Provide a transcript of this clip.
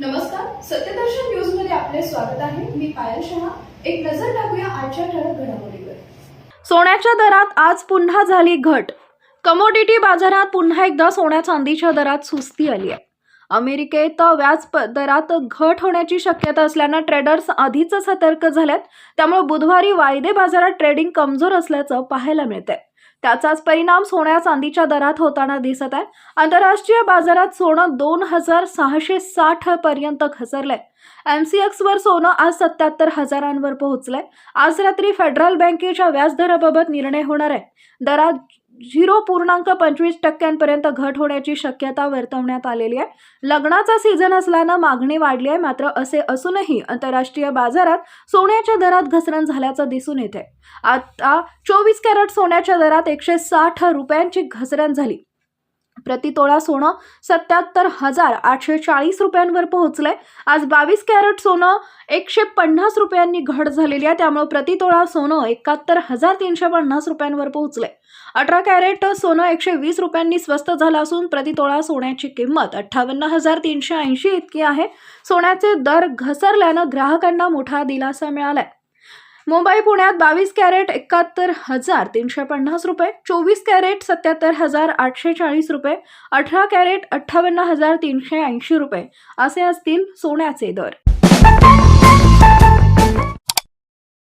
नमस्कार सत्यदर्शन न्यूजमध्ये आपले स्वागत आहे. मी पायल शहा. एक नजर टाकूया आजच्या ठळक घडामोडीवर. सोन्याच्या दरात आज पुन्हा झाली घट. कमोडिटी बाजारात पुन्हा एकदा सोन्या चांदीच्या दरात सुस्ती आली आहे. अमेरिकेत व्याज प- दरात घट होण्याची शक्यता असल्यानं ट्रेडर्स आधीच सतर्क झाल्यात त्यामुळे बुधवारी वायदे बाजारात ट्रेडिंग कमजोर असल्याचं पाहायला मिळतंय. त्याचाच परिणाम सोन्या चांदीच्या दरात होताना दिसत आहे. आंतरराष्ट्रीय बाजारात सोनं दोन हजार सहाशे साठ पर्यंत घसरलंय. एमसीएक्स वर सोनं आज सत्याहत्तर हजारांवर पोहोचलंय. आज रात्री फेडरल बँकेच्या व्याजदराबाबत निर्णय होणार आहे. दरात झिरो पूर्णांक पंचवीस टक्क्यांपर्यंत घट होण्याची शक्यता वर्तवण्यात आलेली आहे. लग्नाचा सीझन असल्यानं मागणी वाढली आहे मात्र असे असूनही आंतरराष्ट्रीय बाजारात सोन्याच्या दरात घसरण झाल्याचं दिसून येते आता चोवीस कॅरेट सोन्याच्या दरात एकशे साठ रुपयांची घसरण झाली. प्रतितोळा सोनं सत्याहत्तर हजार आठशे चाळीस रुपयांवर पोहोचलंय. आज बावीस कॅरेट सोनं एकशे पन्नास रुपयांनी घट झालेली आहे. त्यामुळे प्रतितोळा सोनं एकाहत्तर हजार तीनशे पन्नास रुपयांवर पोहोचलंय. अठरा कॅरेट सोनं एकशे वीस रुपयांनी स्वस्त झालं असून प्रतितोळा सोन्याची किंमत अठ्ठावन्न हजार तीनशे ऐंशी इतकी आहे. सोन्याचे दर घसरल्यानं ग्राहकांना मोठा दिलासा मिळालाय. मुंबई पुण्यात बावीस कॅरेट एकाहत्तर हजार तीनशे पन्नास रुपये चोवीस कॅरेट सत्याहत्तर हजार आठशे चाळीस रुपये अठरा कॅरेट अठ्ठावन्न हजार तीनशे ऐंशी रुपये असे असतील सोन्याचे दर.